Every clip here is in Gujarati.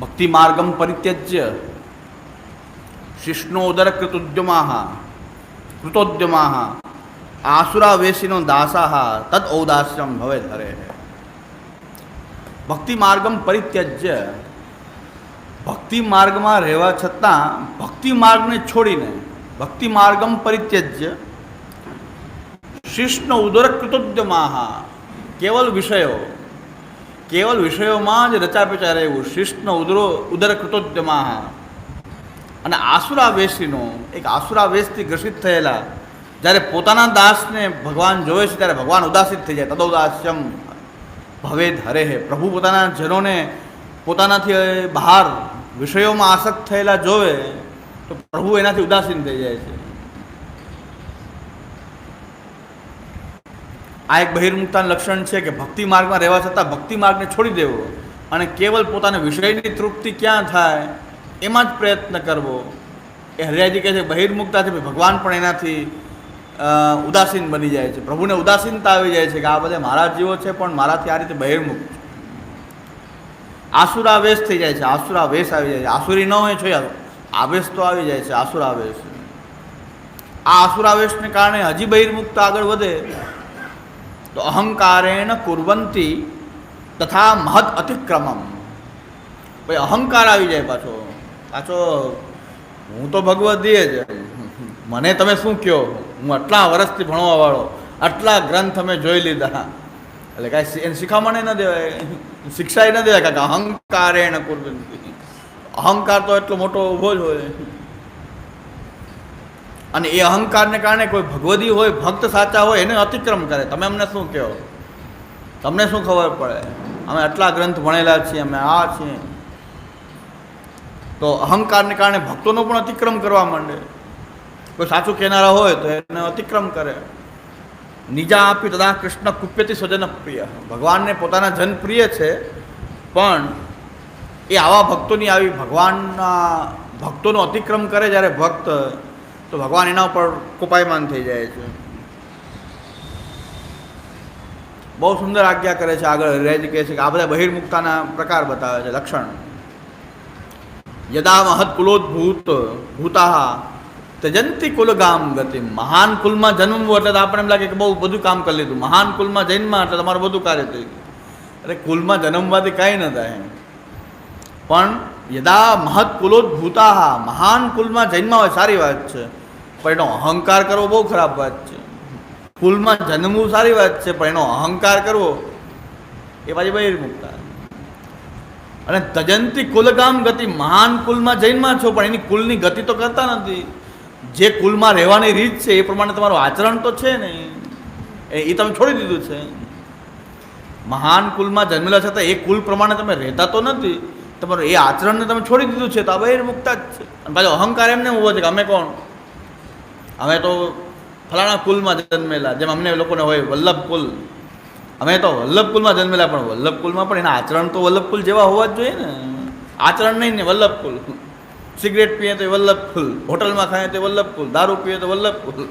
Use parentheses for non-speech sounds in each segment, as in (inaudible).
ભક્તિ માર્ગમ પરિત્યજ્ય શિષ્ણો કૃતોદ્યમા કૃતોદ્યમાહ આસુરાવેશીનો દાસા તદ ઔદાસ્યમ ભવે ધરે ભક્તિ માર્ગમ પરિત્યજ્ય ભક્તિ માર્ગમાં રહેવા છતાં ભક્તિ માર્ગને છોડીને ભક્તિ માર્ગમ પરિત્યજ્ય શિષ્ણ ઉદરકૃતોદ્યમાહ કેવલ વિષયો કેવલ વિષયોમાં જ રચાપેચા રહેવું શિષ્ટનો ઉદરો ઉદરકૃતોદ્યમાહ અને આસુરાવેશીનો એક આસુરાવેશથી ગ્રસિત થયેલા જ્યારે પોતાના દાસને ભગવાન જોવે છે ત્યારે ભગવાન ઉદાસિત થઈ જાય તદોદાસ્યમ ભવેદ હરે હે પ્રભુ પોતાના જનોને પોતાનાથી બહાર વિષયોમાં આસક્ત થયેલા જોવે તો પ્રભુ એનાથી ઉદાસીન થઈ જાય છે આ એક બહિર્મુક્તાનું લક્ષણ છે કે ભક્તિ માર્ગમાં રહેવા છતાં ભક્તિ માર્ગને છોડી દેવો અને કેવલ પોતાના વિષયની તૃપ્તિ ક્યાં થાય એમાં જ પ્રયત્ન કરવો. એ હરિયાજી કહે છે, બહિર્મુક્તાથી ભગવાન પણ એનાથી ઉદાસીન બની જાય છે. પ્રભુને ઉદાસીનતા આવી જાય છે કે આ બધા મારા જીવો છે પણ મારાથી આ રીતે બહિર્મુખ. આસુરાવેશ થઈ જાય છે આસુરાવેશ આવી જાય છે. આસુરી ન હોય છે આવેશ તો આવી જાય છે આસુરાવેશ આ આસુરાવેશને કારણે હજી બહિર્મુક્ત આગળ વધે તો અહંકારેણ કુર્વંતી તથા મહદ અતિક્રમમ. ભાઈ અહંકાર આવી જાય પાછો. પાછો, હું તો ભગવદીય જ. મને તમે શું કહો? હું આટલા વર્ષથી ભણવા વાળો. આટલા ગ્રંથ અમે જોઈ લીધા. એટલે કાંઈ એને શિખામણે ન દેવાય. શિક્ષા ન દેવાય, કારણ કે અહંકારેણ કુરવંતી. અહંકાર તો એટલો મોટો ઊભો જ હોય. અને એ અહંકારને કારણે કોઈ ભગવદી હોય, ભક્ત સાચા હોય, એને અતિક્રમ કરે. તમે અમને શું કહો? તમને શું ખબર પડે? અમે આટલા ગ્રંથ ભણેલા છીએ, અમે આ છીએ. તો અહંકારને કારણે ભક્તોનો પણ અતિક્રમ કરવા માંડે. કોઈ સાચું કહેનારા હોય તો એને અતિક્રમ કરે. નિજા આપી તદા કૃષ્ણ કુપ્યથી સ્વજન પ્રિય. ભગવાનને પોતાના જન પ્રિય છે, પણ એ આવા ભક્તોની આવી ભગવાનના ભક્તોનો અતિક્રમ કરે જ્યારે ભક્ત તો ભગવાન એના ઉપર કુપાયમાન થઈ જાય છે. બહુ સુંદર આજ્ઞા કરે છે આગળ હરિરાયજી કહે છે કે આ બધા બહિર્મુક્તાના પ્રકાર બતાવે છે, લક્ષણ. યદા મહત કુલોદભૂત ભૂતા તજંતી કુલગામ ગતિ મહાન કુલમાં જન્મવું એટલે આપણે એમ લાગે કે બહુ બધું કામ કરી લીધું. મહાન કુલમાં જન્મા એટલે તમારું બધું કાર્ય થઈ ગયું. અરે કુલમાં જન્મવાથી કાંઈ ન થાય. પણ યદા મહત કુલોદ્ભૂતા મહાન કુલમાં જન્મ હોય, સારી વાત છે. પણ એનો અહંકાર કરવો બહુ ખરાબ વાત છે. કુલમાં જન્મવું સારી વાત છે, પણ એનો અહંકાર કરવો એ પાછી બહિર્મુક્તા અને તજંતી કુલગામ ગતિ મહાન કુલમાં જૈનમાં છો, પણ એની કુલની ગતિ તો કરતા નથી. જે કુલમાં રહેવાની રીત છે, એ પ્રમાણે તમારું આચરણ તો છે ને એ એ તમે છોડી દીધું છે. મહાન કુલમાં જન્મેલા છતાં એ કુલ પ્રમાણે તમે રહેતા તો નથી. તમારું એ આચરણને તમે છોડી દીધું છે, તો આ બહિર્મુક્તા જ છે. અને પાછો અહંકાર એમને હોવો છે કે અમે કોણ? અમે તો ફલાણા કુલમાં જન્મેલા, જેમ અમને લોકોને હોય વલ્લભ કુલ. અમે તો વલ્લભ કુલમાં જન્મેલા, પણ વલ્લભ કુલમાં પણ એના આચરણ તો વલ્લભ કુલ જેવા હોવા જ જોઈએ ને. આચરણ નહીં ને વલ્લભ કુલ. સિગરેટ પીએ તો વલ્લભ કુલ. હોટલમાં ખાય તો વલ્લભ કુલ. દારૂ પીએ તો વલ્લભ કુલ.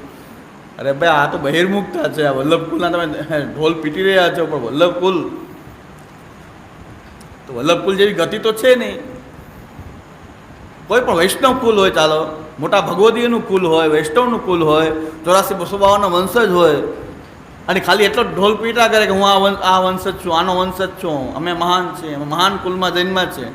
અરે ભાઈ, આ તો બહિર્મુખતા છે. આ વલ્લભ કુલના તમે ઢોલ પીટી રહ્યા છો, પણ વલ્લભ કુલ. તો વલ્લભ કુલ જેવી ગતિ તો છે નહીં. કોઈ પણ વૈષ્ણવ કુલ હોય ચાલો, મોટા ભગવદીયનું કુલ હોય, વૈષ્ણવનું કુલ હોય, ચોરાસી બસો બાવનનો વંશજ હોય, અને ખાલી એટલો ઢોલ પીટા કરે કે હું આ વંશ, આ વંશજ છું, આનો વંશજ છું, અમે મહાન છીએ, અમે મહાન કુલમાં જન્મ્યા છે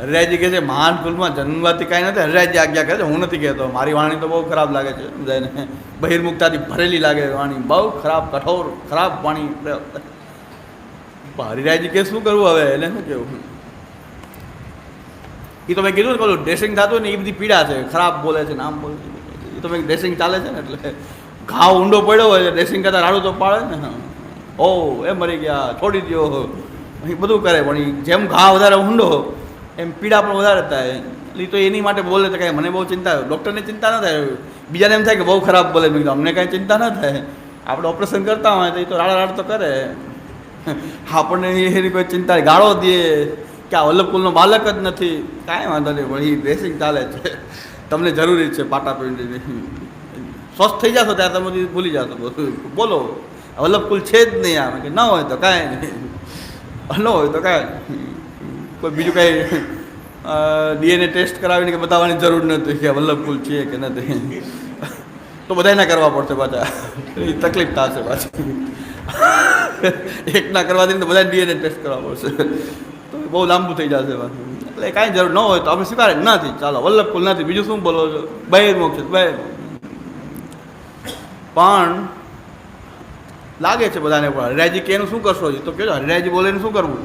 હરિરાયજી કહે છે, મહાન કુલમાં જન્મવાથી કાંઈ નથી, હરિરાયજી આજ્ઞા કરે છે, હું નથી કહેતો, મારી વાણી તો બહુ ખરાબ લાગે છે. સમજાય ને બહિર્મુક્તાથી ભરેલી લાગે વાણી, બહુ ખરાબ, કઠોર, ખરાબ વાણી. હરિરાયજી કે શું કરવું હવે? એને શું કહેવું? એ તો મેં કીધું ને પેલું ડ્રેસિંગ થતું ને એ બધી પીડા છે, ખરાબ બોલે છે નામ બોલે છે. એ તો મેં ડ્રેસિંગ ચાલે છે ને એટલે ઘાવ ઊંડો પડ્યો હોય ડ્રેસિંગ કરતાં રાડું તો પાડે ને. ઓ, એ મરી ગયા, છોડી દો એ બધું કરે, પણ જેમ ઘા વધારે ઊંડો, એમ પીડા પણ વધારે થાય. એટલે તો એની માટે બોલે તો કાંઈ મને બહુ ચિંતા ડૉક્ટરને ચિંતા ન થાય. બીજાને એમ થાય કે બહુ ખરાબ બોલે. મેં અમને કાંઈ ચિંતા ન થાય. આપણે ઓપરેશન કરતા હોય તો એ તો રાડા રાડ તો કરે. આપણને એની કોઈ ચિંતા ગાળો દે. કે આ વલ્લભકુલનો બાલક જ નથી. કાંઈ વાંધો નહીં, પણ એ ડ્રેસિંગ ચાલે છે. તમને જરૂરી છે પાટા પીંડીની સ્વસ્થ થઈ જશો ત્યારે તમે ભૂલી જશો બધું. બોલો વલ્લભકુલ છે જ નહીં આમ. કે ન હોય તો કાંઈ નહીં. ન હોય તો કાંઈ કોઈ બીજું કાંઈ ડીએનએ ટેસ્ટ કરાવીને કે બતાવવાની જરૂર નથી કે વલ્લભ કુલ છે કે નથી. તો બધાયના કરવા પડશે પાછા. એ તકલીફ થશે પાછી. એકના કરવા દઈને તો બધા ડીએનએ ટેસ્ટ કરવા પડશે. બહુ લાંબુ થઈ જશે એટલે કાંઈ જરૂર ન હોય તો આપણે સ્વીકારે જ નથી, ચાલો વલ્લભ કુલ નથી. બીજું શું બોલો છો? બહિર્મુખ છે પણ લાગે છે બધાને પણ હરિરાયજી કે એનું શું કરશો તો કહેજો, હરિરાયજી બોલે શું કરવું?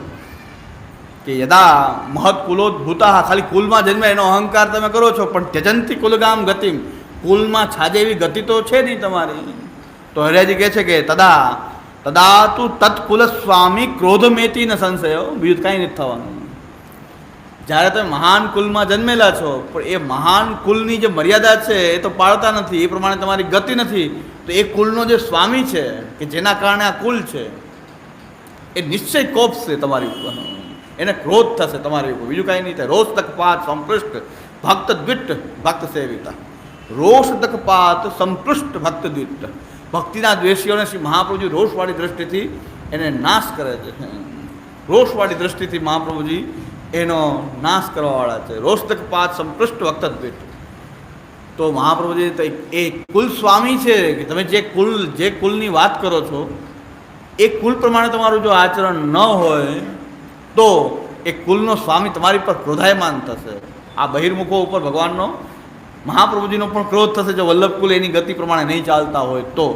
કે યદા મહત કુલોદભૂતા ખાલી કુલમાં જન્મે એનો અહંકાર તમે કરો છો, પણ ત્યજંતી કુલગામ ગતિમ. કુલમાં છાજે એવી ગતિ તો છે નહીં તમારી. તો હરિયાજી કહે છે કે તદા તદા તું તત્કુલ સ્વામી ક્રોધમેતી ન સંશયો બીજું કાંઈ નથી થવાનું. જ્યારે તમે મહાન કુલમાં જન્મેલા છો, પણ એ મહાન કુલની જે મર્યાદા છે, એ તો પાળતા નથી, એ પ્રમાણે તમારી ગતિ નથી, તો એ કુલનો જે સ્વામી છે, કે જેના કારણે આ કુલ છે, એ નિશ્ચય કોપશે તમારી ઉપર. એને ક્રોધ થશે તમારી ઉપર. બીજું કાંઈ નહીં થાય. રોષ તકપાત સંપૃષ્ટ ભક્ત દ્વિટ ભક્ત સેવિતા રોષ તકપાત સંપૃષ્ટ ભક્ત દ્વિટ ભક્તિના દ્વેષીઓને શ્રી મહાપ્રભુજી રોષવાળી દ્રષ્ટિથી એને નાશ કરે છે. રોષવાળી દ્રષ્ટિથી મહાપ્રભુજી એનો નાશ કરવાવાળા છે. રોષ તકપાત સંપૃષ્ટ વખત ભેટ તો મહાપ્રભુજી એ કુલ સ્વામી છે કે તમે જે કુલ, જે કુલની વાત કરો છો, એ કુલ પ્રમાણે તમારું જો આચરણ ન હોય, તો એ કુલનો સ્વામી તમારી પર ક્રોધાયમાન થશે. આ બહિર્મુખો ઉપર ભગવાનનો મહાપ્રભુજીનો પણ ક્રોધ થશે જો વલ્લભ કુલ એની ગતિ પ્રમાણે નહીં ચાલતા હોય તો.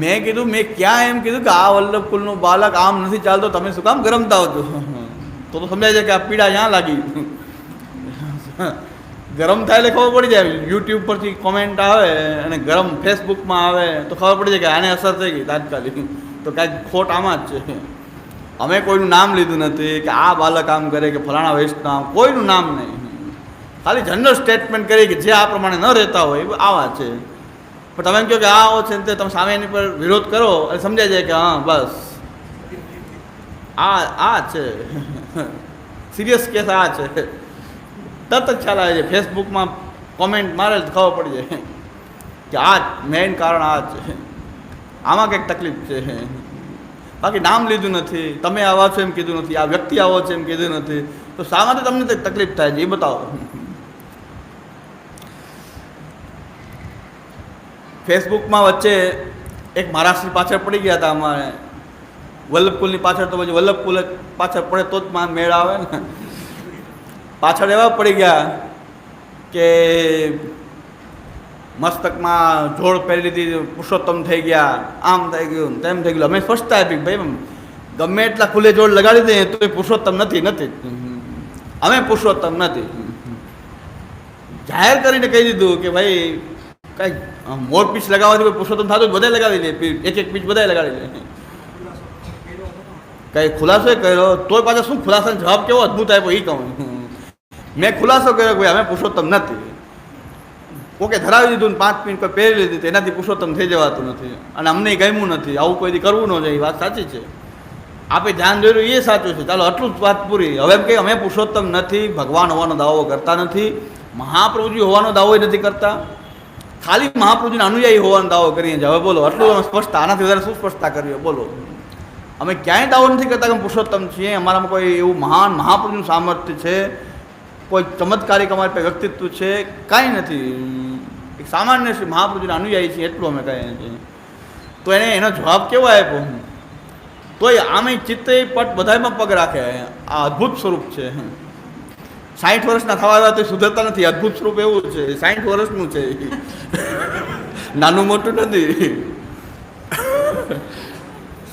મેં કીધું, મેં ક્યાં એમ કીધું કે આ વલ્લભ કુલનું બાલક આમ નથી ચાલતો, તમે શું કામ ગરમતા થાવ તો તો સમજાય છે કે આ પીડા ક્યાં લાગી? ગરમ થાય એટલે ખબર પડી જાય. યુટ્યુબ પરથી કોમેન્ટ આવે અને ગરમ ફેસબુકમાં આવે તો ખબર પડી જાય કે આને અસર થઈ ગઈ તાત્કાલિક. તો કાંઈક ખોટ આમાં જ છે. અમે કોઈનું નામ લીધું નથી કે આ બાલક આમ કરે કે ફલાણા વૈષ્ણવ કોઈનું નામ નહીં. ખાલી જનરલ સ્ટેટમેન્ટ કરી કે જે આ પ્રમાણે ન રહેતા હોય આવા છે. પણ તમે એમ કહો કે આ આવો છે ને તમે સામે એની પર વિરોધ કરો અને સમજાઈ જાય કે હા, બસ. આ આ છે. સિરિયસ કેસ આ છે. તરત જ ખ્યાલ આવે છે. ફેસબુકમાં કોમેન્ટ મારે જ ખબર પડી જાય કે આ મેઇન કારણ આ છે. આમાં કંઈક તકલીફ છે. બાકી નામ લીધું નથી. તમે આવા છો એમ કીધું નથી. આ વ્યક્તિ આવો છે એમ કીધું નથી. તો શા માટે તમને તકલીફ થાય છે. એ બતાવો. ફેસબુકમાં વચ્ચે એક મહારાષ્ટ્રની પાછળ પડી ગયા હતા અમારે. વલ્લભકુલની પાછળ તો પછી વલ્લભકુલ પાછળ પડે તો જ માં મેળ આવે ને. પાછળ એવા પડી ગયા કે મસ્તકમાં જોડ પહેરી લીધી, પુરુષોત્તમ થઈ ગયા, આમ થઈ ગયું, તેમ થઈ ગયું. અમે સ્પષ્ટતા આપી ભાઈ ગમે એટલા ખુલ્લે જોડ લગાડી દઈએ તો એ પુરુષોત્તમ નથી નથી. અમે પુરુષોત્તમ નથી. જાહેર કરીને કહી દીધું કે ભાઈ કઈ મોર પીસ લગાવવાથી કોઈ પુરુષોત્તમ થતું જ બધાય લગાવી લે એક એક પીસ બધાય લગાવી લે કઈ ખુલાસો કર્યો, તોય પાછા શું ખુલાસાનો જવાબ કેવો અદ્ભુત આપ્યો એ કહું. મેં ખુલાસો કર્યો કે અમે પુરુષોત્તમ નથી. ઓકે, ધરાવી દીધું પાંચ મિનિટ પર પહેરી લીધી, તેનાથી પુરુષોત્તમ થઈ જવાતું નથી. અને અમને ગમ્યું નથી. આવું કોઈ દી કરવું ન જોઈએ એ વાત સાચી છે. આપે ધ્યાન દોર્યું એ સાચું છે. ચાલો, આટલું જ વાત પૂરી. હવે એમ કે અમે પુરુષોત્તમ નથી, ભગવાન હોવાનો દાવો કરતા નથી, મહાપ્રભુજી હોવાનો દાવો નથી કરતા. ખાલી મહાપ્રભુજીના અનુયાયી હોવાનો દાવો કરીએ છીએ. હવે બોલો, આટલું અમે સ્પષ્ટતા આનાથી વધારે શું સ્પષ્ટતા કરીએ બોલો. અમે ક્યાંય દાવો નથી કરતા કે અમે પુરુષોત્તમ છીએ. અમારામાં કોઈ એવું મહાન મહાપુરુષનું સામર્થ્ય છે. કોઈ ચમત્કારિક અમારી પાસે વ્યક્તિત્વ છે. કાંઈ નથી. એક સામાન્ય શ્રી મહાપ્રભુજીના અનુયાયી છીએ, એટલું અમે કહીએ છીએ. તો એને એનો જવાબ કેવો આપ્યો? તોય આમે ચિત્તે પટ બધામાં પગ રાખે. આ અદ્ભુત સ્વરૂપ છે. સાઠ વર્ષના થવા તો સુધરતા નથી. અદ્ભુત સ્વરૂપ એવું છે. સાઠ વર્ષનું છે. નાનું મોટું નથી.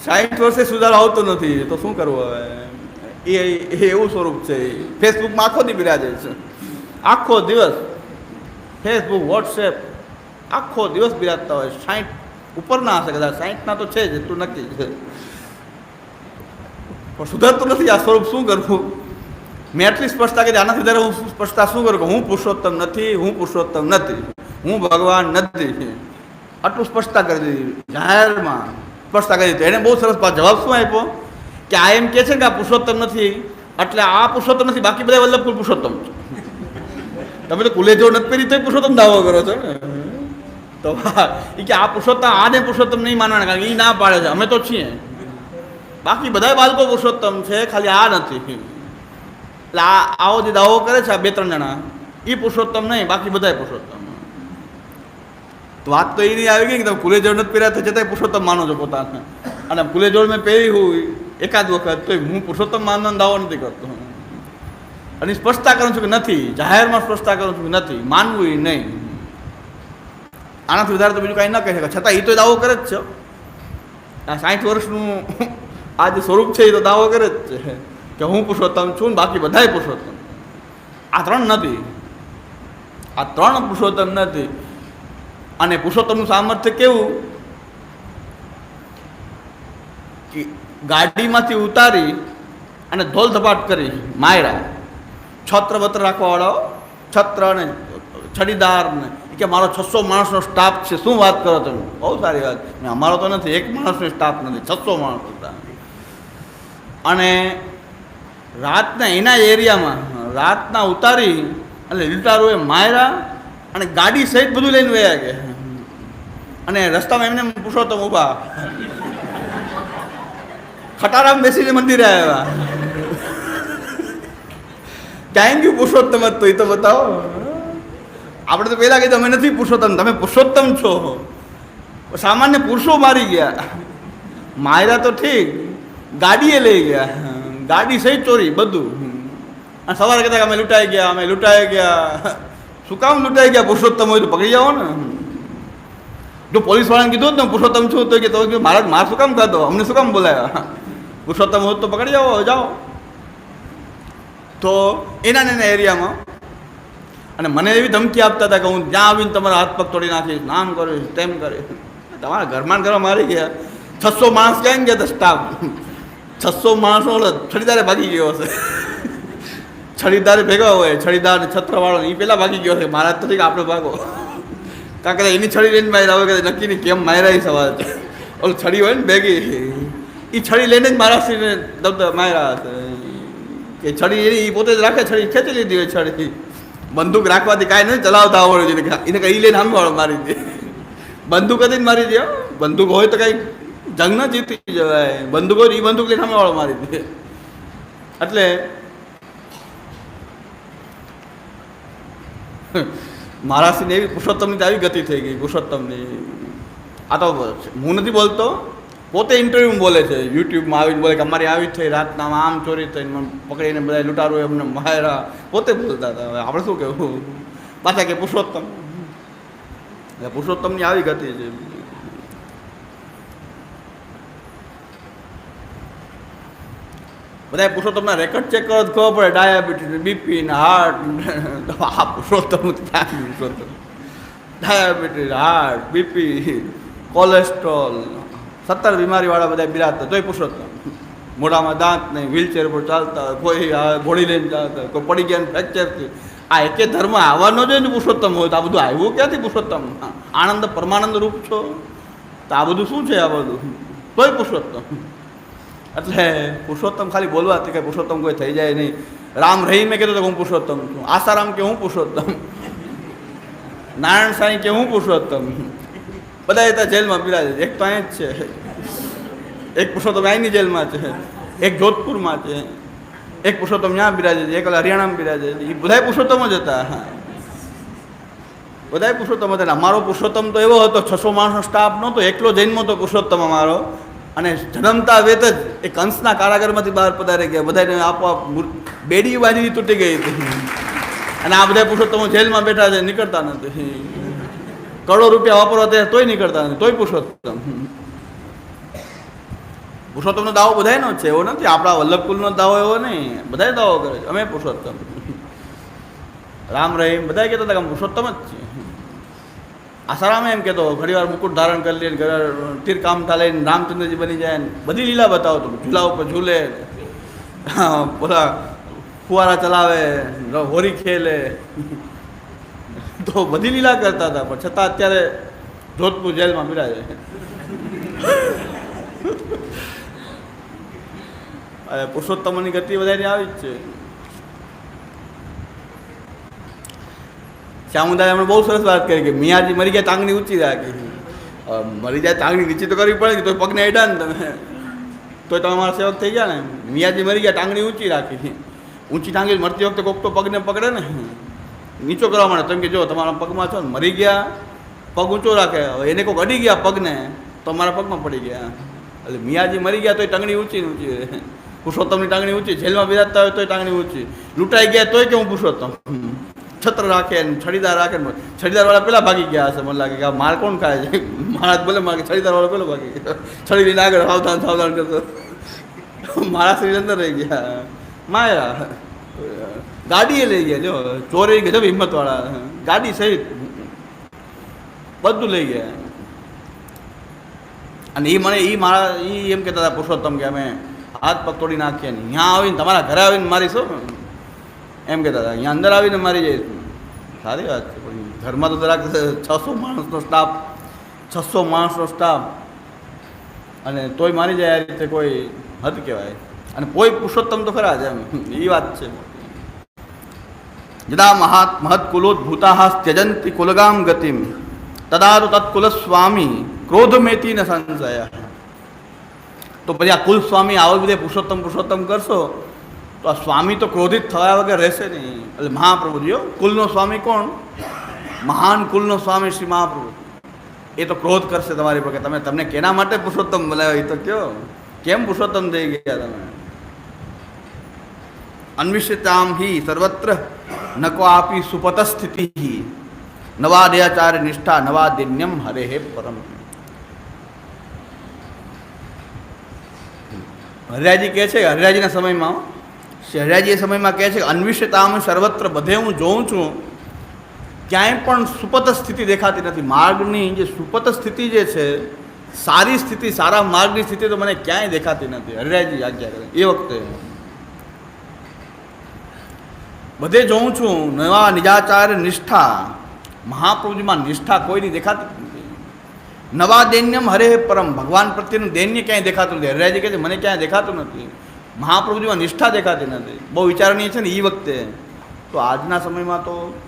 સાઠ વર્ષે સુધારો આવતો નથી. તો શું કરવું હવે? એ એવું સ્વરૂપ છે. ફેસબુકમાં આખો દી બિરાજે છે. આખો દિવસ ફેસબુક વોટ્સએપ આખો દિવસ બિરાજતા હોય. સાઠ ઉપર ના હશે કદાચ. સાઠના તો છે જ, એટલું નક્કી છે. પણ સુધરતું નથી. આ સ્વરૂપ શું કરવું? મેં એટલી સ્પષ્ટતા કરી, આનાથી વધારે હું સ્પષ્ટતા શું કરું કે હું પુરુષોત્તમ નથી, હું પુરુષોત્તમ નથી, હું ભગવાન નથી. આટલું સ્પષ્ટતા કરી દીધી. જાહેરમાં સ્પષ્ટતા કરી દીધી. એને બહુ સરસ જવાબ શું આપ્યો? કે આ એમ કે છે કે આ પુરુષોત્તમ નથી, એટલે આ પુરુષોત્તમ નથી, બાકી બધા વલ્લભ કુલ પુરુષોત્તમ. તમે તો કુલે જો નથી પહેરી તો પુરુષોત્તમ દાવો કરો છો તો એ કે આ પુરુષોત્તમ આને પુરુષોત્તમ નહીં માનવાના, કારણ કે એ ના પાડે છે. અમે તો છીએ. બાકી બધા બાળકો પુરુષોત્તમ છે, ખાલી આ નથી. એટલે આ આવો જે દાવો કરે છે આ બે ત્રણ જણા. એ પુરુષોત્તમ નહીં, બાકી બધાય પુરુષોત્તમ. વાત તો એ નહીં આવી ગઈ કે તમે કુલે જોડ નથી પહેર્યા તો છતાંય પુરુષોત્તમ માનો છો પોતાને. અને કુલે જોડ મેં પહેરી હોય એકાદ વખત તો હું પુરુષોત્તમ માનવાનો દાવો નથી કરતો. અને સ્પષ્ટતા કરું છું કે નથી, જાહેરમાં સ્પષ્ટતા કરું છું કે નથી, માનવું એ નહીં. આનાથી વધારે તો બીજું કાંઈ ન કહી શકે છતાં એ તો દાવો કરે જ છે. આ સાઠ વર્ષનું (laughs) આ જે સ્વરૂપ છે એ તો દાવો કરે જ છે. કે હું પુરુષોત્તમ છું ને બાકી બધાય પુરુષોત્તમ. આ ત્રણ નથી. આ ત્રણ પુરુષોત્તમ નથી. અને પુરુષોત્તમનું સામર્થ્ય કેવું? કે ગાડીમાંથી ઉતારી અને ધોલ ધપાટ કરી માયરા. છત્ર વત્ર રાખવાવાળો, છત્ર અને છડીદાર ને કે મારો છસો માણસનો સ્ટાફ છે, શું વાત કરો તમે? બહુ સારી વાત. અમારો તો નથી, એક માણસનો સ્ટાફ નથી, છસો માણસ હતા અને રાતના એના એરિયામાં રાતના ઉતારી અને લૂંટારોએ માર્યા અને ગાડી સહિત બધું લઈને વયા ગયા. અને રસ્તામાં એમને પૂછો તો ઊભા ખટારામ બેસીને મંદિરે આવ્યા. ક્યાંય ગયું પુરુષોત્તમ તો, એ તો બતાવો. આપણે તો પહેલાં કીધું, અમે નથી પુરુષોત્તમ, તમે પુરુષોત્તમ છો. સામાન્ય પુરુષો મારી ગયા. માયરા તો ઠીક, ગાડીએ લઈ ગયા. ગાડી સહિત ચોરી, બધું. અને સવારે કહેતા અમે લૂંટાઈ ગયા, અમે લૂંટાઈ ગયા. શું કામ લૂંટાઈ ગયા? પુરુષોત્તમ હોય તો પકડી જાઓ ને. જો પોલીસ વાળાને કીધું હતું ને, પુરુષોત્તમ છું, તો કે તો મારા માર શું કામ ખાધો અમને શું કામ બોલાયા? પુરુષોત્તમ હોત તો પકડી જાઓ જાઓ. તો એના એના એરિયામાં. અને મને એવી ધમકી આપતા હતા કે હું જ્યાં આવીને તમારા હાથ પગ તોડી નાખીશ, નામ કરીશ, તેમ કરીશ. તમારા ઘરમાં ઘરમાં મારી ગયા. છસો માણસ ક્યાં ગયા હતા? સ્ટાફ. છસો માણસો છડીદારે ભાગી ગયો હશે. છડીદારે ભેગા હોય, છડીદાર છત્રવાળો એ પેલા ભાગી ગયો હશે. મહારાજ તરીકે આપણે ભાગો. કારણ કે એની છડી લઈને મારી આવે કે નક્કી નહીં કેમ માર્યા એ સવાલ છે. ઓલું છડી હોય ને ભેગી એ છડી લઈને જ મહારાષ્ટ્રીને દબદ માર્યા હશે. કે છડી ઈ પોતે જ રાખે, છડી ખેંચી લીધી હોય છડી. બંદૂક રાખવાથી કાંઈ નહીં ચલાવતા આવડે છે. એને કંઈ લઈને સામે મારી દે. બંદૂક હતી મારી દે બંદૂક હોય તો કંઈ જંગ ન જીતી જવાય. બંદૂકો એ બંદૂક લઈને સામે વાળો મારી દે. એટલે મહારાષ્ટ્રની એવી પુરુષોત્તમની આવી ગતિ થઈ ગઈ પુરુષોત્તમની આ તો હું નથી બોલતો, પોતે ઇન્ટરવ્યુ બોલે છે. યુટ્યુબમાં આવીને બોલે કે અમારી આવી જ થઈ રાતના આમ ચોરી થઈ પકડીને બધા લૂંટારું એમને માર્યા. પોતે બોલતા હતા. હવે આપણે શું કહેવું? પાછા કે પુરુષોત્તમ. પુરુષોત્તમની આવી ગતિ છે. બધા પુરુષોત્તમના રેકોર્ડ ચેક કરો તો ખબર પડે ડાયાબિટીસ બીપી ને હાર્ટ આ Purushottam Purushottam diabetes heart BP cholesterol સત્તર બીમારીવાળા બધા બિરાજતા તોય પુરુષોત્તમ મોઢામાં દાંત નહીં વ્હીલચેર પર ચાલતા કોઈ ઘોડી લઈને ચાલતા કોઈ પડી ગયા ફ્રેક્ચર થયું. આ એકે ધર્મ આવવાનો ને પુરુષોત્તમ હોય તો આ બધું આવ્યું ક્યાંથી પુરુષોત્તમ આનંદ પરમાનંદ રૂપ છો? તો આ બધું શું છે આ બધું? તોય પુરુષોત્તમ એટલે પુરુષોત્તમ ખાલી બોલવાથી કે પુરુષોત્તમ કોઈ થઈ જાય નહીં રામ રહીમે કીધું તો કે હું પુરુષોત્તમ છું આસારામ કે હું પુરુષોત્તમ નારાયણ સાંઈ કે હું પુરુષોત્તમ બધા ત્યાં જેલમાં બિરાજે છે. એક તો અહીં જ છે એક પુરુષોત્તમ અહીંની જેલમાં છે એક જોધપુરમાં છે એક પુરુષોત્તમ ત્યાં બિરાજે છે એક ઓલા હરિયાણામાં બિરાજે છે એ બધા પુરુષોત્તમ જ હતા બધા પુરુષોત્તમ હતા ને અમારો પુરુષોત્તમ તો એવો હતો છસો માણસનો સ્ટાફ નહોતો એકલો જન્મ હતો પુરુષોત્તમ અમારો અને જન્મતા વેત જ એ કંસના કારાગરમાંથી બહાર પધારી ગયા. બધાને મૂર- બેડી બાજી તૂટી ગઈ હતી. અને આ બધા પુરુષોત્તમો જેલમાં બેઠા છે, નીકળતા નથી. કરોડો રૂપિયા વાપરવા તે તોય નીકળતા નથી. તોય પુરુષોત્તમ. પુરુષોત્તમનો દાવો બધાયનો છે, એવો નથી. આપણા વલ્લભકુલનો દાવો એવો નહીં. બધાય દાવો કરે છે. અમે પુરુષોત્તમ. રામ રહીમ. બધા કહેતા હતા કે પુરુષોત્તમ જ છીએ. આસારામ એમ કહેતો ઘણી વાર મુકુટ ધારણ કરી લે ઘર તીર કામતા લઈને રામચંદ્રજી બની જાય ને બધી લીલા બતાવતો ઝૂલા ઉપર ઝૂલે પેલા ફુવારા ચલાવે હોરી ખેલે. તો બધી લીલા કરતા હતા, પણ છતાં અત્યારે જોધપુર જેલમાં બિરાજે અને પુરુષોત્તમની ગતિ વધારે આવી જ છે. શ્યામુદાય એમણે બહુ સરસ વાત કરી કે મિયાજી મરી ગયા ટાંગની ઊંચી રાખી. મરી જાય ટાંગની નીચી તો કરવી પડે તો પગને હેડા ને તમે. તો તમે મારા સેવક થઈ ગયા ને. મિયાજી મરી ગયા, ટાંગણી ઊંચી રાખી ઊંચી ટાંગી મરતી વખતે કોક તો પગને પકડે ને. નીચો કરવા માંડે. તમે કે જો, તમારા પગમાં છો ને, મરી ગયા, પગ ઊંચો રાખે. હવે એને કોઈક અડી ગયા પગને, તો મારા પગમાં પડી ગયા. એટલે મિયાજી મરી ગયા તોય ટાંગણી ઊંચી ઊંચી પુરુષોત્તમની ટાંગણી ઊંચી. જેલમાં બિરાજતા હોય તોય ટાંગણી ઊંચી. લૂંટાઈ ગયા તોય કે હું પુરુષોત્તમ? છત્ર રાખે ને છડીદાર રાખે ને છડીદાર વાળા પેલા ભાગી ગયા હશે. મને લાગે કે આ માર કોણ ખાય છે? મારા ભલે માગે છડીદાર વાળો પેલો ભાગી ગયો. છડી લઈને આગળ સાવધાન સાવધાન કરતો. મારા શરીર અંદર રહી ગયા. માયા. ગાડીએ લઈ ગયા. જો, ચોરી ગયા જો હિંમત વાળા ગાડી સહિત બધું લઈ ગયા. અને એ મને એ મારા એ એમ કહેતા હતા પુરુષોત્તમ કે અમે હાથ પગ તોડી નાખીએ ને. ત્યાં આવીને તમારા ઘરે આવીને મારીશું? એમ કહેતા હતા. અહીંયા અંદર આવીને મારી જઈશું સારી વાત છે. પણ ઘરમાં તો જરાક છસો માણસનો સ્ટાફ છસો માણસનો સ્ટાફ અને તોય મારી જાય આ રીતે કોઈ હદ કહેવાય. અને કોઈ પુરુષોત્તમ તો ખરા જ એમ. એ વાત છે. જદા મહાત મહત્કુલોદ્ભૂતા ત્યજંતિ કુલગામ ગતિમ. તદા તો તત્કુલ સ્વામી ક્રોધમેતી ન સંશયા. તો પછી આ કુલ સ્વામી આવો બધે પુરુષોત્તમ પુરુષોત્તમ કરશો તો આ સ્વામી તો ક્રોધિત થયા વગર રહેશે નહીં એટલે મહાપ્રભુજીઓ કુલનો સ્વામી કોણ મહાન કુલનો સ્વામી શ્રી મહાપ્રભુ એ તો ક્રોધ કરશે તમારી પર કે તમે તમને કેના માટે પુરુષોત્તમ બનાવ્યો એ તો કયો કેમ પુરુષોત્તમ થઈ ગયા તમે અન્વિષિતામ હિ સર્વત્ર નકો આપી સુપત સ્થિતિ નવાદયાચાર્ય નિષ્ઠા નવાદિન્યમ હરે હે પરમ હરિરાજી કહે છે હરિરાજીના સમયમાં શ્રી હરિરાજી એ સમયમાં કહે છે કે અન્વિષિતામ સર્વત્ર બધે હું જોઉં છું. ક્યાંય પણ સુપત સ્થિતિ દેખાતી નથી. માર્ગની જે સુપત સ્થિતિ જે છે, સારી સ્થિતિ, સારા માર્ગની સ્થિતિ તો મને ક્યાંય દેખાતી નથી. હરિરાજી આજ્ઞા કરે એ વખતે બધે જોઉં છું. નવા નિજાચાર, નિષ્ઠા. મહાપ્રભુજીમાં નિષ્ઠા કોઈની દેખાતી નથી. નવા દૈન્યમ હરે પરમ. ભગવાન પ્રત્યેનું દૈન્ય ક્યાંય દેખાતું નથી. હરિરાજી કહે છે, મને ક્યાંય દેખાતું નથી. મહાપ્રભુજીમાં નિષ્ઠા દેખાતી નથી. બહુ વિચારણીય છે ને એ વખતે. તો આજના સમયમાં તો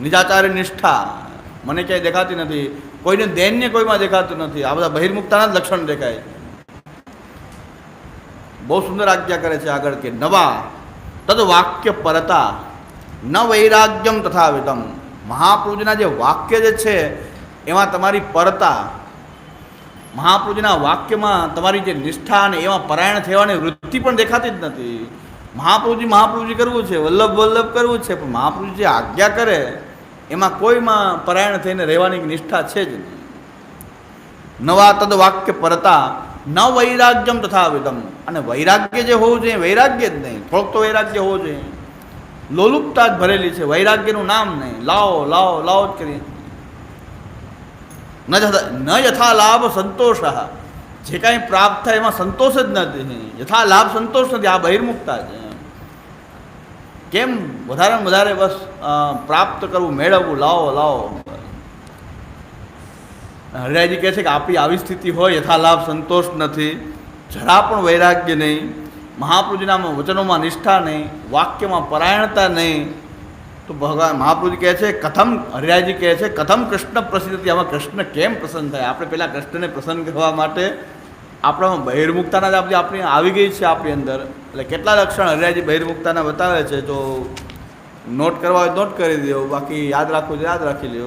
નિજાચાર્ય નિષ્ઠા મને ક્યાંય દેખાતી નથી. કોઈને દૈન્ય કોઈમાં દેખાતું નથી. આ બધા બહિર્મુક્તાના જ લક્ષણ દેખાય બહુ સુંદર આજ્ઞા કરે છે આગળ કે નવા તદ વાક્ય પરતા ન વૈરાગ્યમ તથા વિતમ. મહાપ્રભુજીના જે વાક્ય જે છે, એમાં તમારી પરતા મહાપ્રભુજીના વાક્યમાં તમારી જે નિષ્ઠા અને એમાં પરાયણ થવાની વૃત્તિ પણ દેખાતી જ નથી. મહાપ્રભુજી મહાપ્રભુજી કરવું છે, વલ્લભ વલ્લભ કરવું છે, પણ મહાપ્રભુજી આજ્ઞા કરે, એમાં કોઈમાં પરાયણ થઈને રહેવાની નિષ્ઠા છે જ નહીં. નવા તદ વાક્ય પરતા, ન વૈરાગ્યમ તથા વિદમ અને વૈરાગ્ય જે હોવું જોઈએ, વૈરાગ્ય જ નહીં. થોડોક તો વૈરાગ્ય હોવું જોઈએ. લોલુપતા જ ભરેલી છે, વૈરાગ્યનું નામ નહીં. લાવો લાવો લાવો જ કરીએ. ન યથા લાભ સંતોષ. જે કાંઈ પ્રાપ્ત થાય એમાં સંતોષ જ નથી યથા લાભ સંતોષ નથી, આ બહિર્મુખતા છે. કેમ? વધારે વધારે બસ પ્રાપ્ત કરવું, મેળવવું, લાવો લાવો. હરિરાયજી કહે છે કે આપણી આવી સ્થિતિ હોય, યથા લાભ સંતોષ નથી. જરા પણ વૈરાગ્ય નહીં. મહાપ્રભુજીના વચનોમાં નિષ્ઠા નહીં. વાક્યમાં પરાયણતા નહીં. તો ભગવાન મહાપુરુષ કહે છે, કથમ હરિરાયજી કહે છે, કથમ કૃષ્ણ પ્રસિદ્ધ આમાં કૃષ્ણ કેમ પ્રસન્ન થાય? આપણે પહેલાં કૃષ્ણને પ્રસન્ન કરવા માટે આપણામાં બહિર્મુક્તાના જ આપણી આપણી આવી ગઈ છે આપણી અંદર. એટલે કેટલા લક્ષણ હરિરાયજી બહિર્મુક્તાના બતાવે છે, તો નોટ કરવા હોય નોટ કરી દો બાકી યાદ રાખવું છે યાદ રાખી લ્યો.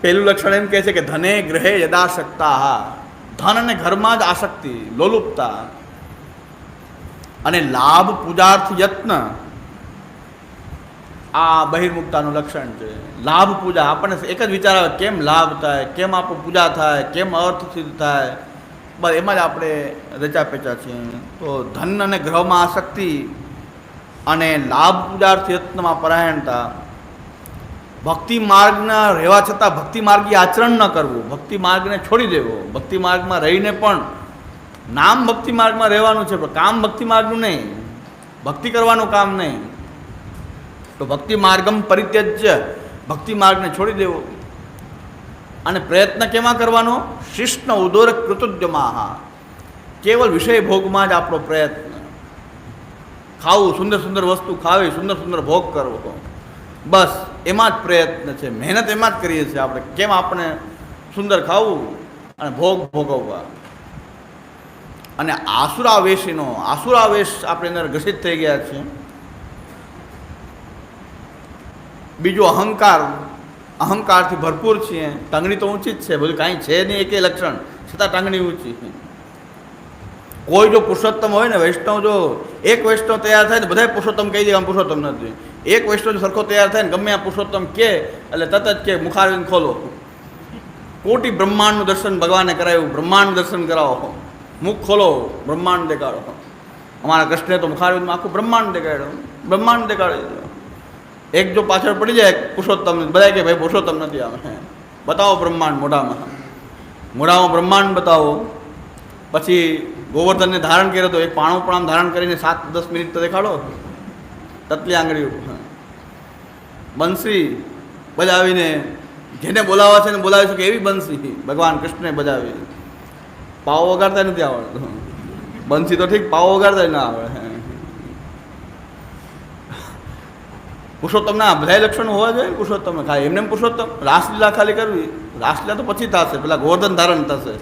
પહેલું લક્ષણ એમ કહે છે કે ધને ગ્રહે યદાશક્તા ધન અને ઘરમાં જ આસક્તિ, લોલુપતા. અને લાભ, પૂજાર્થ, યત્ન. આ બહિર્મુક્તાનું લક્ષણ છે. લાભ પૂજા, આપણને એક જ વિચાર આવે, કેમ લાભ થાય, કેમ આપણું પૂજા થાય, કેમ અર્થ સિદ્ધ થાય? બસ એમાં જ આપણે રચા પેચા છીએ. તો ધન અને ગ્રહમાં આસક્તિ અને લાભ પૂજાર્થ યત્નમાં પરાયણતા. ભક્તિ માર્ગના રહેવા છતાં ભક્તિ માર્ગી આચરણ ન કરવું. ભક્તિ માર્ગને છોડી દેવો. ભક્તિ માર્ગમાં રહીને પણ નામ ભક્તિ માર્ગમાં રહેવાનું છે, પણ કામ ભક્તિ માર્ગનું નહીં. ભક્તિ કરવાનું કામ નહીં. તો ભક્તિ માર્ગમ પરિત્યજ્ય. ભક્તિ માર્ગને છોડી દેવો. અને પ્રયત્ન કેમાં કરવાનો? શિષ્ણ ઉદોર કૃતુદ્યમાહ. કેવલ વિષય ભોગમાં જ આપણો પ્રયત્ન. ખાવું, સુંદર સુંદર વસ્તુ ખાવી, સુંદર સુંદર ભોગ કરવો. બસ, એમાં જ પ્રયત્ન છે. મહેનત એમાં જ કરીએ છીએ આપણે. કેમ આપણે સુંદર ખાવું અને ભોગ ભોગવવા? અને આસુરાવેશીનો, આસુરાવેશ આપણે અંદર ઘસિત થઈ ગયા છે. બીજો અહંકાર, અહંકારથી ભરપૂર છીએ. ટંગણી તો ઊંચી જ છે, બધું કાંઈ છે નહીં એકે લક્ષણ. છતાં ટંગણી ઊંચી છે. કોઈ જો પુરુષોત્તમ હોય ને, વૈષ્ણવ જો એક વૈષ્ણવ તૈયાર થાય ને બધા પુરુષોત્તમ કહી દે આમ પુરુષોત્તમ નથી એક વૈષ્ણવ સરખો તૈયાર થાય ને, ગમે આ પુરુષોત્તમ કે, એટલે તત જ કે, મુખારવિંદ ખોલો. કોટી બ્રહ્માંડનું દર્શન ભગવાને કરાવ્યું બ્રહ્માંડ દર્શન કરાવો. મુખ ખોલો, બ્રહ્માંડ દેખાડો. અમારા કૃષ્ણે તો મુખારવિંદમાં આખું બ્રહ્માંડ દેખાડ્યું. બ્રહ્માંડ દેખાડી દીધું એક જો પાછળ પડી જાય, પુરુષોત્તમ બધા કે, ભાઈ, પુરુષોત્તમ નથી આવે બતાવો બ્રહ્માંડ મોઢામાં. મોઢામાં બ્રહ્માંડ બતાવો. પછી ગોવર્ધનને ધારણ કર્યો તો એક પાણું પણ આમ ધારણ કરીને સાત દસ મિનિટ તો દેખાડો. તતલી આંગળી બંસી બજાવીને જેને બોલાવવા છે ને બોલાવી શકે એવી બંસી. ભગવાન કૃષ્ણને બજાવી. પાવો વગાડતા નથી આવડતું. બંસી તો ઠીક, પાવો વગાડતા ના આવડે. પુરુષોત્તમ ના બધા લક્ષણો હોવા જોઈએ પુરુષોત્તમ? ખાલી એમને એમ પુરુષોત્તમ? રાસલીલા ખાલી કરવી? રાસલીલા તો પછી થશે, પેલા ગોવર્ધન ધારણ થશે.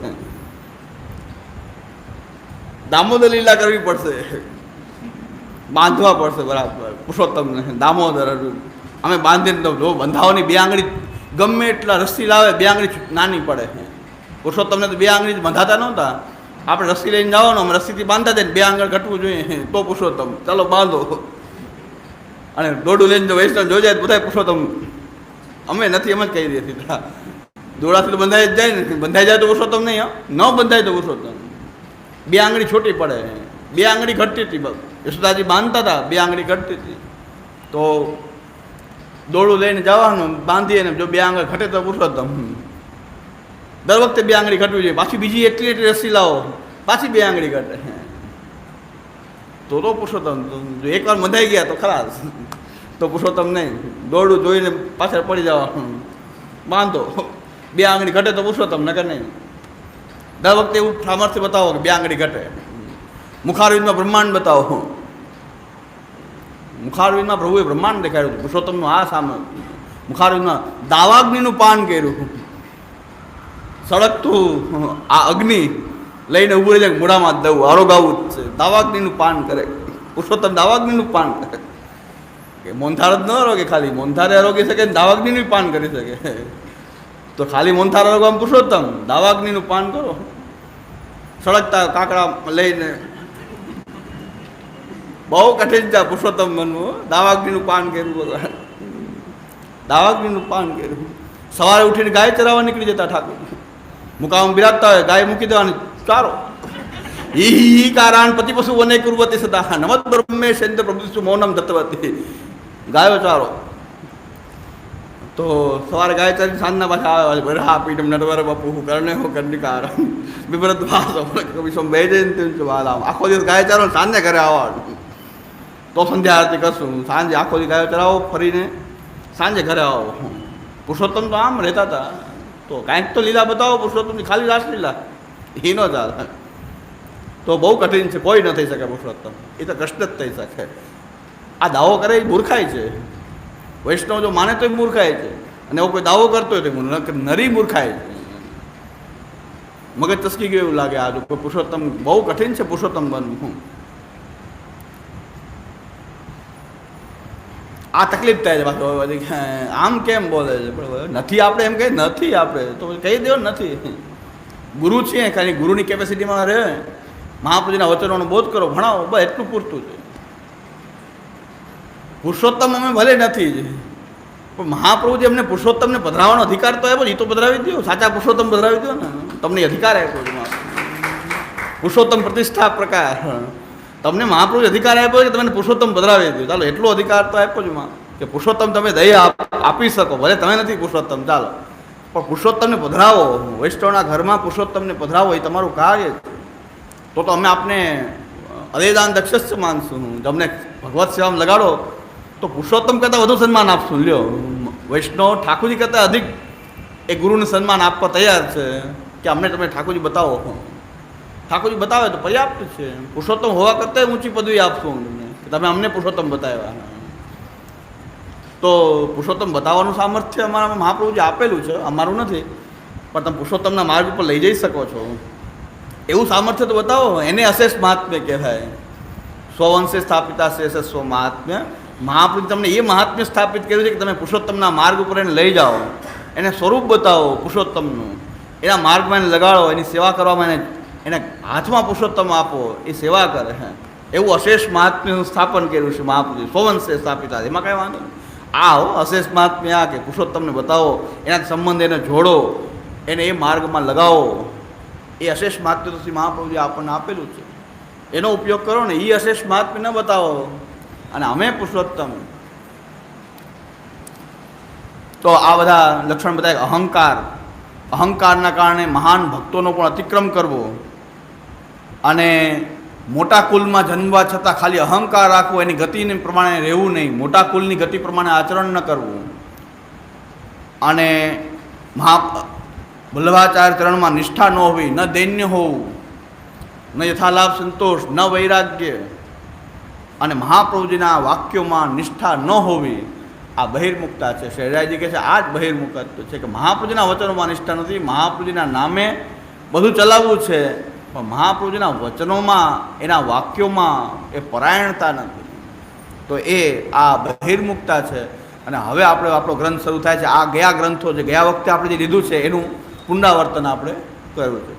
દામોદર લીલા કરવી પડશે. બાંધવા પડશે બરાબર, પુરુષોત્તમને, દામોદર અમે બાંધીને તો જો બંધાવાની બે આંગળી ગમે એટલા રસ્સી લાવે, બે આંગળી નાની પડે. પુરુષોત્તમને તો બે આંગળી જ બંધાતા નહોતા. આપણે રસ્સી લઈને જવાનું, અમે રસ્સીથી બાંધતા ને બે આંગળ ઘટવું જોઈએ. તો પુરુષોત્તમ. ચાલો બાંધો. અને દોડું લઈને જો વૈષ્ણવ જોઈ જાય બધા પુરુષોત્તમ અમે નથી એમ જ કહી દે સીધા તો બંધાઈ જ જાય ને. બંધાઈ જાય તો પુરુષોત્તમ નહીં ન બંધાય તો પુરુષોત્તમ બે આંગળી છોટી પડે. બે આંગળી ઘટતી હતી યશોદાજી બાંધતા હતા, બે આંગળી ઘટતી હતી. તો દોડું લઈને જવાનું, બાંધીએ ને જો બે આંગળી ઘટે તો પુરુષોત્તમ દર વખતે બે આંગળી ઘટવી જોઈએ. પાછી બીજી એટલી એટલી રસી લાવો. પાછી બે આંગળી ઘટે. તો તો પુરુષોત્તમ એકવાર મધાઈ ગયા તો ખરા તો પુરુષોત્તમ નહીં. દોડું જોઈને પાછળ પડી જવાનું બાંધો. બે આંગળી ઘટે તો પુરુષોત્તમ નગર નહીં. દર વખતે એવું સામર્થ્ય બતાવો કે બે આંગળી ઘટે. મુખારવિંદમાં બ્રહ્માંડ બતાવો. મુખારવિંદમાં પ્રભુએ બ્રહ્માંડ દેખાડ્યું હતું. પુરુષોત્તમનું આ સામર્થ્ય મુખારવિંદમાં દાવાગ્નિનું પાન કર્યું. સળગતું આ અગ્નિ લઈને ઊભું રહી જાય મૂળામાં દઉં આરોગાવું જ છે. દાવાગ્નિનું પાન કરે. પુરુષોત્તમ દાવાગ્નિનું પાન કરે. કે મોંથાર જ ન આરોગે ખાલી. મોંથારે આરોગી શકે ને દાવાગ્નિનું પાન કરી શકે. તો ખાલી મોંથાર આરોગવામાં પુરુષોત્તમ. દાવાગ્નિનું પાન કરો. સળગતા કાકડા લઈને. બહુ કઠિન છે પુરુષોત્તમ બનવું. દાવાગ્નિનું પાન કર્યું ભગવાન. દાવાગ્નિનું પાન કર્યું. સવારે ઉઠીને ગાય ચરાવવા નીકળી જતા ઠાકોર. મુકામ બિરાજતા હોય, ગાય મૂકી દેવાની. ચારો ઈ કારાણ પતિ પશુ વને કુર્વતી સદા. નમત બ્રહ્મે શેન્દ્ર પ્રભુ મૌનમ દત્તવતી. ગાયો ચારો. તો સવારે ગાય ચારી સાંજના પાછા આવે બરા પીઠમ નટવર બાપુ કરણે હો કારણ? વિવ્રત વાસ વિશ્વમ બે જયંતિ વાલામ આખો દિવસ ગાય ચારો સાંજે ઘરે આવવાનું. તો સંધ્યા આરતી કરશું. સાંજે આખો દિવસ ગાયો ચરાવો ફરીને સાંજે ઘરે આવો. પુરુષોત્તમ તો આમ રહેતા હતા. તો કાંઈક તો લીલા બતાવો પુરુષોત્તમની ખાલી રાસલીલા એ ન ચાલે તો બહુ કઠિન છે, કોઈ ન થઈ શકે પુરુષોત્તમ. એ તો કૃષ્ણ જ થઈ શકે. આ દાવો કરે એ મૂર્ખાય છે. વૈષ્ણવ જો માને તો એ મૂર્ખાય છે. અને એવો કોઈ દાવો કરતો હોય તો નરી મૂર્ખાય છે. મગજ ચસકી ગયું એવું લાગે આ પુરુષોત્તમ બહુ કઠિન છે પુરુષોત્તમ બનવું. આ તકલીફ થાય છે પાછો. આમ કેમ બોલે છે? નથી આપણે એમ કહે, નથી આપણે. તો કહી દેવો નથી. ગુરુ છીએ, ખાલી ગુરુની કેપેસિટીમાં રહે. મહાપ્રભુજીના વચનોનો બોધ કરો, ભણાવો, બસ એટલું પૂરતું છે. પુરુષોત્તમ અમે ભલે નથી જ. પણ મહાપ્રભુજી અમને પુરુષોત્તમને પધરાવવાનો અધિકાર તો આવ્યો એ તો પધરાવી દો સાચા પુરુષોત્તમ પધરાવી દો ને. તમને અધિકાર આપ્યો. પુરુષોત્તમ પ્રતિષ્ઠા પ્રકાર. તમને મહાપુરુષ અધિકાર આપ્યો કે તમને પુરુષોત્તમ પધરાવી દીધું? ચાલો, એટલો અધિકાર તો આપ્યો જ માં કે પુરુષોત્તમ તમે દયા આપી શકો, ભલે તમે નથી પુરુષોત્તમ, ચાલો. પણ પુરુષોત્તમને પધરાવો. વૈષ્ણવના ઘરમાં પુરુષોત્તમને પધરાવો એ તમારું કાર્ય તો તો અમે આપને અદેદાન દક્ષસ્ય માનશું. તમને ભગવત સેવામાં લગાડો, તો પુરુષોત્તમ કરતાં વધુ સન્માન આપશું. લ્યો વૈષ્ણવ ઠાકોરજી કરતાં અધિક એ ગુરુને સન્માન આપવા તૈયાર છે. કે અમને તમે ઠાકોરજી બતાવો. ઠાકોરજી બતાવે તો પર્યાપ્ત છે. પુરુષોત્તમ હોવા કરતાં ઊંચી પદવી આપશું અમને તમે અમને પુરુષોત્તમ બતાવ્યા. તો પુરુષોત્તમ બતાવવાનું સામર્થ્ય અમારા મહાપ્રભુજી આપેલું છે, અમારું નથી. પણ તમે પુરુષોત્તમના માર્ગ ઉપર લઈ જઈ શકો છો. એવું સામર્થ્ય તો બતાવો, એને અશેષ મહાત્મ્ય કહેવાય. સ્વવંશે સ્થાપિતા શેષ સ્વ મહાત્મ્ય મહાપ્રભુ તમને એ મહાત્મ્ય સ્થાપિત કર્યું છે કે તમે પુરુષોત્તમના માર્ગ ઉપર એને લઈ જાઓ. એને સ્વરૂપ બતાવો પુરુષોત્તમનું. એના માર્ગમાં એને લગાડો, એની સેવા કરવામાં એને એને હાથમાં પુરુષોત્તમ આપો, એ સેવા કરે, હે. એવું અશેષ મહાત્મ્યનું સ્થાપન કર્યું છે મહાપુરુષ સ્વવંશે સ્થાપિતા એમાં કાંઈ વાંધો નહીં. આ અશેષ મહાત્મ્ય આ કે પુરુષોત્તમને બતાવો એના સંબંધ એને જોડો, એને એ માર્ગમાં લગાવો. એ અશેષ મહાત્મ્ય તો શ્રી મહાપ્રભુજી આપણને આપેલું છે. એનો ઉપયોગ કરો ને એ અશેષ મહાત્મ્ય ન બતાવો. અને અમે પુરુષોત્તમ. તો આ બધા લક્ષણ બધા અહંકાર. અહંકારના કારણે મહાન ભક્તોનો પણ અતિક્રમ કરવો. અને મોટા કુલમાં જન્મવા છતાં ખાલી અહંકાર રાખવો, એની ગતિને પ્રમાણે રહેવું નહીં. મોટા કુલની ગતિ પ્રમાણે આચરણ ન કરવું. અને મહા વલ્લભાચાર્ય ચરણમાં નિષ્ઠા ન હોવી, ન દૈન્ય હોવું, ન યથાલાભ સંતોષ, ન વૈરાગ્ય, અને મહાપ્રભુજીના વાક્યોમાં નિષ્ઠા ન હોવી, આ બહિર્મુક્તા છે. શહેરાજી કહે છે, આ જ બહિર્મુક્ત છે કે મહાપ્રભુજીના વચનોમાં નિષ્ઠા નથી. મહાપ્રભુજીના નામે બધું ચલાવવું છે. પણ મહાપ્રભુજીના વચનોમાં, એના વાક્યોમાં એ પરાયણતા નથી તો એ આ બહિર્મુક્તા છે. અને હવે આપણે આપણો ગ્રંથ શરૂ થાય છે. આ ગયા ગ્રંથો જે ગયા વખતે આપણે જે લીધું છે, એનું પુનરાવર્તન આપણે કર્યું છે.